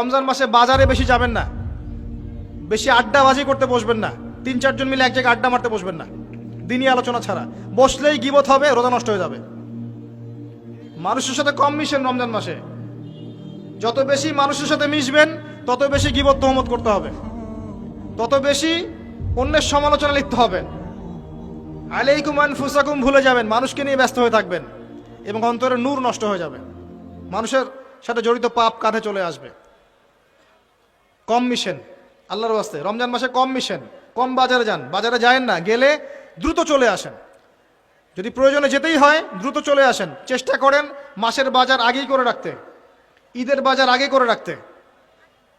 রমজান মাসে বাজারে বেশি যাবেন না। বেশি আড্ডাবাজি করতে বসবেন না। তিন চারজন মিলে এক জায়গায় আড্ডা মারতে বসবেন না। দিনই আলোচনা ছাড়া। বসলেই গিবত হবে, রোজা নষ্ট হয়ে যাবে। মানুষের সাথে কম মিশেন রমজান মাসে। যত বেশি মানুষের সাথে মিশবেন, তত বেশি গিবত তহমত করতে হবে। তত বেশি অন্যের সমালোচনা লিখতে হবে। আলাইকুমান ফুসাকুম ভুলে যাবেন, মানুষকে নিয়ে ব্যস্ত হয়ে থাকবেন এবং অন্তরের নূর নষ্ট হয়ে যাবে। মানুষের সাথে জড়িত পাপ কাঁধে চলে আসবে। কম মিশেন, আল্লাহর বাস্তে রমজান মাসে কম মিশেন, কম বাজারে যান। বাজারে যায়েন না, গেলে দ্রুত চলে আসেন। যদি প্রয়োজনে যেতেই হয়, দ্রুত চলে আসেন। চেষ্টা করেন মাসের বাজার আগেই করে রাখতে, ঈদের বাজার আগে করে রাখতে।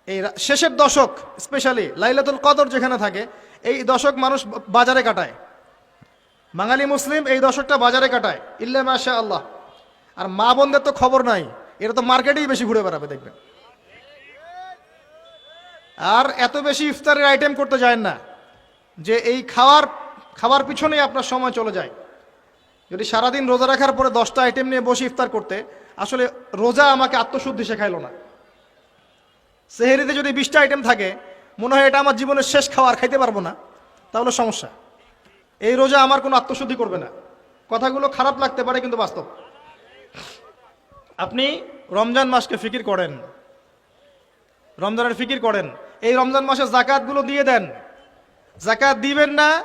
এই শেষের দশক স্পেশালি লাইলাতুল কদর যেখানে থাকে, এই দশক মানুষ বাজারে কাটায়। বাঙালি মুসলিম এই দশকটা বাজারে কাটায়, ইল্লা মাশা আল্লাহ আর মা বোনদের তো খবর নাই, এরা তো মার্কেটেই বেশি ঘুরে বেড়াবে, দেখবেন। আর এত বেশি ইফতারের আইটেম করতে যায় না, যে এই খাওয়ার খাবার পিছনেই আপনার সময় চলে যায়। যদি সারাদিন রোজা রাখার পরে দশটা আইটেম নিয়ে বসে ইফতার করতে, আসলে রোজা আমাকে আত্মশুদ্ধি শেখাইলো না। সেহেরিতে যদি বিশটা আইটেম থাকে, মনে হয় এটা আমার জীবনের শেষ খাওয়ার খাইতে পারব না, তাহলে সমস্যা। এই রোজা আমার কোনো আত্মশুদ্ধি করবে না। কথাগুলো খারাপ লাগতে পারে, কিন্তু বাস্তব। আপনি রমজান মাসকে ফিকির করেন। রমজানের ফিকির করেন। এই রমজান মাসে জাকাতগুলো দিয়ে দেন। জাকাত দিবেন না,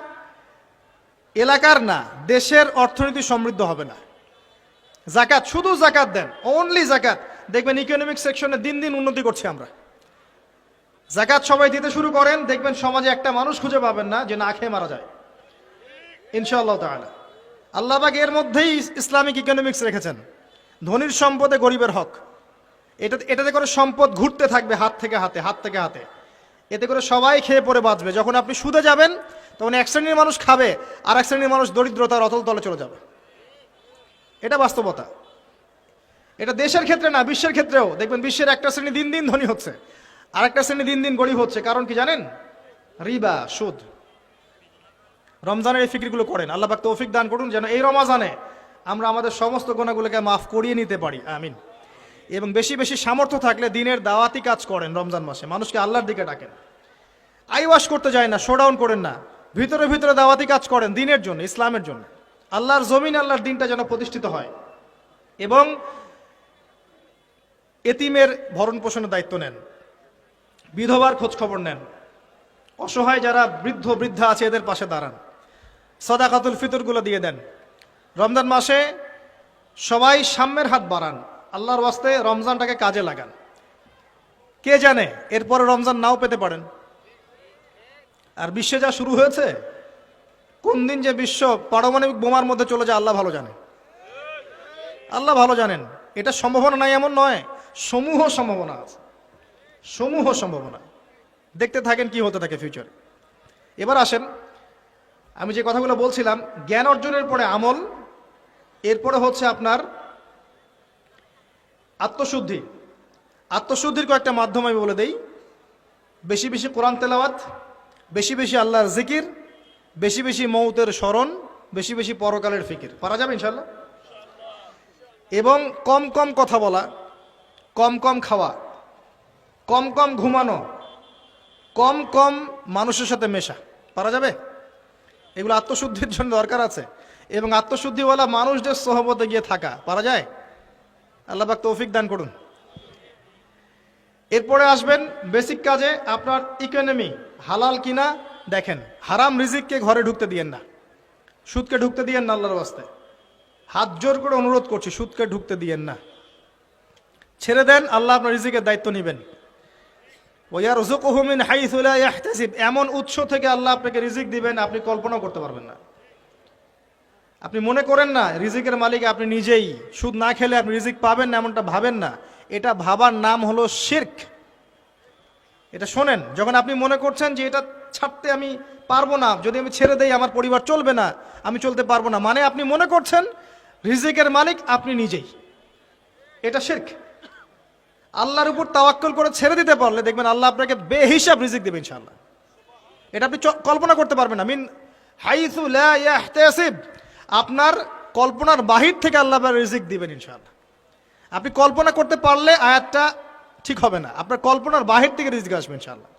এলাকার না, দেশের অর্থনীতি সমৃদ্ধ হবে না। জাকাত, শুধু জাকাত দেন অনলি জাকাত। দেখবেন ইকোনমিক সেকশনে দিন দিন উন্নতি করছি আমরা। জাকাত সবাই দিতে শুরু করেন, দেখবেন সমাজে একটা মানুষ খুঁজে পাবেন না যে না খেয়ে মারা যায়। ইনশাআল্লাহ তাআলা। আল্লাহবাগ এর মধ্যেই ইসলামিক ইকোনমিক্স রেখেছেন। ধনীর সম্পদে গরিবের হক। এটা এটাতে করে সম্পদ ঘুরতে থাকবে হাত থেকে হাতে, হাত থেকে হাতে। এতে করে সবাই খেয়ে পরে বাঁচবে। যখন আপনি সুদে যাবেন, তখন এক শ্রেণির মানুষ খাবে, আর এক শ্রেণির মানুষ দরিদ্রতার অতল তলে চলে যাবে। এটা বাস্তবতা। এটা দেশের ক্ষেত্রে না, বিশ্বের ক্ষেত্রেও। দেখবেন বিশ্বের একটা শ্রেণি দিন দিন ধনী হচ্ছে আর একটা শ্রেণি দিন দিন গরিব হচ্ছে। কারণ কি জানেন? রিবা, সুদ। রমজানের এই ফিকিরগুলো করেন। আল্লাহ তৌফিক দান করুন যেন এই রমাজানে আমরা আমাদের সমস্ত গোনাগুলোকে মাফ করিয়ে নিতে পারি। আমিন। এবং বেশি বেশি সামর্থ্য থাকলে দিনের দাওয়াতি কাজ করেন রমজান মাসে। মানুষকে আল্লাহর দিকে ডাকেন। আই ওয়াশ করতে যায় না, শোডাউন করেন না। ভিতরে ভিতরে দাওয়াতি কাজ করেন দিনের জন্য, ইসলামের জন্য। আল্লাহর জমিন, আল্লাহর দিনটা যেন প্রতিষ্ঠিত হয়। এবং এতিমের ভরণ পোষণের দায়িত্ব নেন। বিধবার খোঁজ খবর নেন। অসহায় যারা বৃদ্ধ, বৃদ্ধা আছে, এদের পাশে দাঁড়ান। সদাকাতুল ফিতরগুলো দিয়ে দেন। রমজান মাসে সবাই সাম্যের হাত বাড়ান। আল্লাহর ওয়াস্তে রমজানটাকে কাজে লাগান। কে জানে, এরপরে রমজান নাও পেতে পারেন। আর বিশ্বে যা শুরু হয়েছে, কোন দিন যে বিশ্ব পারমাণবিক বোমার মধ্যে চলে যায়, আল্লাহ ভালো জানে। আল্লাহ ভালো জানেন। এটা সম্ভাবনা নাই, এমন নয়। সমূহ সম্ভাবনা আছে। সমূহ সম্ভাবনা। দেখতে থাকেন কি হতে থাকে ফিউচারে এবার আসেন, আমি যে কথাগুলো বলছিলাম, জ্ঞান অর্জনের পরে আমল, এরপরে হচ্ছে আপনার আত্মশুদ্ধি। আত্মশুদ্ধির কয়েকটা মাধ্যম আমি বলে দেই। বেশি বেশি কোরআন তেলাওয়াত, বেশি বেশি আল্লাহর জিকির, বেশি বেশি মৌতের স্মরণ, বেশি বেশি পরকালের ফিকির। পারা যাবে ইনশাল্লাহ এবং কম কম কথা বলা, কম কম খাওয়া, কম কম ঘুমানো, কম কম মানুষের সাথে মেশা। পারা যাবে? এগুলো আত্মশুদ্ধির জন্য দরকার আছে। এবং আত্মশুদ্ধিওয়ালা মানুষদের সহবতে গিয়ে থাকা, পারা যায়? আল্লাহ পাক তৌফিক দান করুন। এরপরে আসবেন বেসিক কাজে আপনার ইকোনমি হালাল কিনা দেখেন। হারাম রিজিককে ঘরে ঢুকতে দিয়েন না। সুদকে ঢুকতে দিয়েন না আল্লাহর বাস্তে হাত জোর করে অনুরোধ করছি, সুদকে ঢুকতে দিয়েন না। ছেড়ে দেন, আল্লাহ আপনার রিজিকের দায়িত্ব নেবেন। ওয়ার রুজুকহুমিন হাইসুলা ইয়াহতাসিব। এমন উৎস থেকে আল্লাহ আপনাকে রিজিক দিবেন, আপনি কল্পনাও করতে পারবেন না। আপনি মনে করেন না, রিজিকের মালিক আপনি নিজেই। সুদ না খেলে আপনি রিজিক পাবেন না, এমনটা ভাবেন না। এটা ভাবার নাম হলো শির্ক। এটা শোনেন, যখন আপনি মনে করছেন যে এটা ছাড়তে আমি পারব না, যদি আমি ছেড়ে দেই, আমার পরিবার চলবে না, আমি চলতে পারব না। মানে আপনি মনে করছেন, রিজিকের মালিক আপনি নিজেই। এটা শির্ক। আল্লাহর উপর তাওয়াক্কল করে ছেড়ে দিতে পারলে দেখবেন আল্লাহ আপনাকে বেহিসাব রিজিক দেবে ইনশাআল্লাহ। এটা আপনি কল্পনা করতে পারবেন না। মিন হাইসু লা ইয়াহতাসিব। আপনার কল্পনার বাহির থেকে আল্লাহ রিজিক দিবেন ইনশাআল্লাহ। আপনি কল্পনা করতে পারলে আয়াতটা ঠিক হবে না। আপনার কল্পনার বাহির থেকে রিজিক আসবে ইনশাআল্লাহ।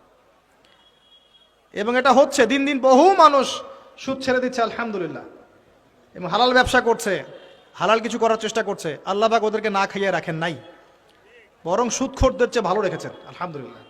এবং এটা হচ্ছে, দিন দিন বহু মানুষ সুদ ছেড়ে দিচ্ছে, আলহামদুলিল্লাহ। এবং হালাল ব্যবসা করছে, হালাল কিছু করার চেষ্টা করছে, আল্লাহ পাক ওদেরকে না খাইয়ে রাখেন নাই। বরং সুদখোরদের চেয়ে ভালো রেখেছেন, আলহামদুলিল্লাহ।